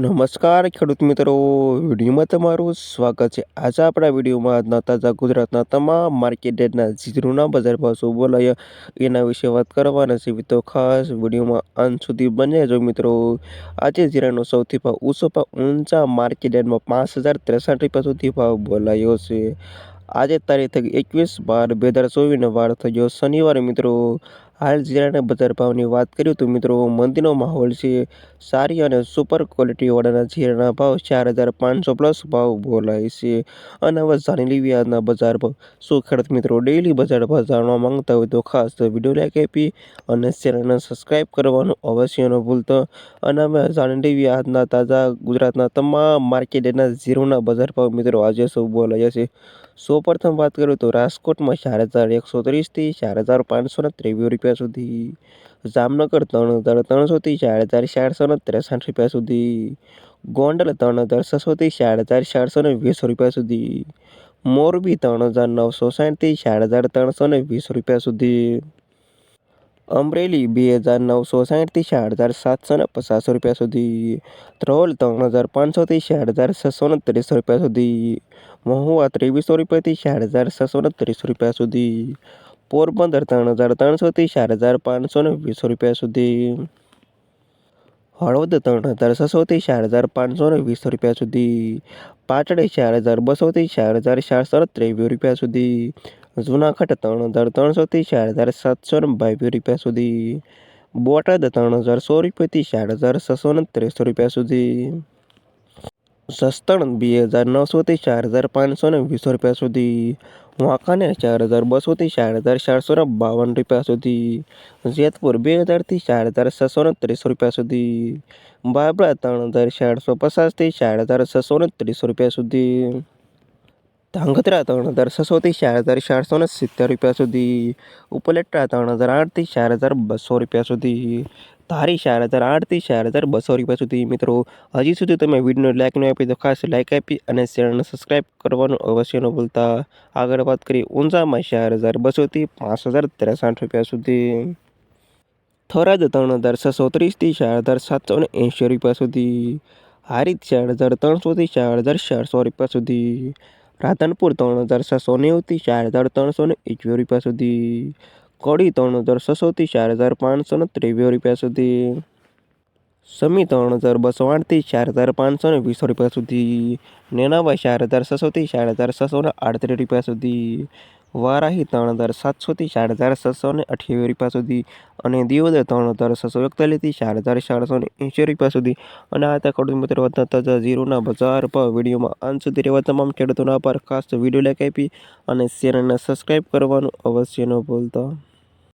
નમસ્કાર ખેડૂત મિત્રો, વિડીયોમાં તમારું સ્વાગત છે. આજે આપણા વિડીયોમાં આજના તાજા ગુજરાતના તમામ માર્કેટ ડેટના જીરુના બજાર ભાવ શું બોલાય, એના વિશે વાત કરવાના છે. તો ખાસ વિડીયોમાં અંત સુધી બને જો મિત્રો. આજે જીરાનો સૌથી ભાવ ઊંચો ભાવ ઊંચા માર્કેટ ડેટમાં પાંચ હજાર ત્રેસઠ રૂપિયા સુધી ભાવ બોલાયો છે. આજે તારીખ એકવીસ બાર બે હજાર ચોવીસનો વાર થયો શનિવારે મિત્રો. હાલ જીરાના બજાર ભાવની વાત કરીએ તો મિત્રો મંદીનો માહોલ છે. સારી અને સુપર ક્વોલિટીવાળાના જીરાના ભાવ ચાર હજાર પાંચસો પ્લસ ભાવ બોલાય છે. અને હવે જાણી લેવી આજના બજાર ભાવ. શું ખેડૂત મિત્રો ડેઈલી બજાર ભાવ જાણવા માંગતા હોય તો ખાસ વીડિયો લાઈક આપી અને ચેનલને સબસ્ક્રાઈબ કરવાનું અવશ્ય ન ભૂલતો. અને હવે જાણી લેવી આજના તાજા ગુજરાતના તમામ માર્કેટના ઝીરોના બજાર ભાવ મિત્રો આજે શું બોલાયા છે. સૌ પ્રથમ વાત કરું તો રાજકોટમાં ચાર હજાર એકસો ત્રીસથી ચાર હજાર પાંચસોને ત્રેવીસ રૂપિયા સુધી. જામનગર ત્રણ હજાર ત્રણસોથી ચાર હજાર ચારસો ને ત્રેસઠ રૂપિયા સુધી. ગોંડલ ત્રણ હજાર છસોથી ચાર હજાર ચારસો વીસ રૂપિયા સુધી. મોરબી ત્રણ હજાર નવસો સાઠથી ચાર હજાર ત્રણસો ને વીસ રૂપિયા સુધી. અમરેલી બે હજાર નવસો સાઠથી ચાર હજાર સાતસો ને પચાસ રૂપિયા સુધી. ધ્રોલ ત્રણ હજાર પાંચસોથી ચાર હજાર છસો ને ત્રીસ રૂપિયા સુધી. મહુવા ત્રેવીસો રૂપિયાથી ચાર હજાર છસો ને ત્રીસ રૂપિયા સુધી. પોરબંદર ત્રણ હજાર ત્રણસોથી ચાર હજાર પાંચસો ને વીસ રૂપિયા સુધી. હળવદ ત્રણ હજાર છસોથી ચાર હજાર પાંચસો ને વીસ રૂપિયા સુધી. પાટડી ચાર હજાર બસોથી ચાર હજાર ચારસો ને ત્રેવીસ રૂપિયા સુધી. જૂનાગઢ ત્રણ હજાર ત્રણસોથી ચાર હજાર સાતસો ને બાવીસ રૂપિયા સુધી. બોટાદ ત્રણ હજાર સો રૂપિયાથી ચાર હજાર છસો ને ત્રેસો રૂપિયા સુધી. સસ્તણ બે હજાર નવસોથી ચાર હજાર પાંચસો ને વીસ રૂપિયા સુધી. વાંકાનેર ચાર હજાર બસોથી ચાર હજાર ચારસો ને બાવન રૂપિયા સુધી. જેતપુર બે હજારથી ચાર હજાર છસો ને ત્રીસો રૂપિયા સુધી. બાબરા ત્રણ હજાર ચારસો પચાસથી ચાર હજાર છસો ને ત્રીસો રૂપિયા સુધી. ધાંગધ્રા ત્રણ હજાર છસોથી ચાર હજાર ચારસો ને સિત્તેર રૂપિયા સુધી. ઉપલેટા ત્રણ હજાર આઠથી ચાર હજાર બસો રૂપિયા સુધી. ધારી ચાર હજાર આઠથી ચાર હજાર બસો રૂપિયા સુધી. મિત્રો, હજી સુધી તમે વીડિયો લાઇક ન આપી તો ખાસ લાઇક આપી અને ચેનલને સબસ્ક્રાઈબ કરવાનું અવશ્ય ન ભૂલતા. આગળ વાત કરી ઊંઝામાં ચાર હજાર બસોથી પાંચ હજાર ત્રેસઠ રૂપિયા સુધી. થરાદ ત્રણ હજાર છસો ત્રીસથી ચાર હજાર સાતસો ને એંશી રૂપિયા સુધી. હારીજ ચાર હજાર ત્રણસોથી ચાર હજાર ચારસો રૂપિયા સુધી. રાધનપુર ત્રણ હજાર છસો નેવુંથી ચાર હજાર ત્રણસો ને એકવીસ રૂપિયા સુધી. કડી ત્રણ હજાર છસોથી ચાર હજાર પાંચસો ને ત્રેવીસ રૂપિયા સુધી. સમી ત્રણ હજાર બસો આઠથી ચાર હજાર પાંચસો ને વીસ રૂપિયા સુધી. નેનાભાઈ ચાર હજાર છસોથી ચાર હજાર છસો ને આડત્રીસ રૂપિયા સુધી. વારાહી ત્રણ હજાર સાતસોથી ચાર હજાર છસો ને અઠ્યાવીસ રૂપિયા સુધી અને દિયોદર ત્રણ હજાર છસો એકતાલીસથી ચાર હજાર ચારસો ને એંશી રૂપિયા સુધી. અને આ હતા મિત્રો વધતા તાજા ઝીરોના બજાર પર વિડીયોમાં અંત સુધી રહેવા તમામ ખેડૂતોના પર ખાસ વીડિયો લાઈક આપી અને ચેનલને સબસ્ક્રાઈબ કરવાનું અવશ્ય ન ભૂલતા.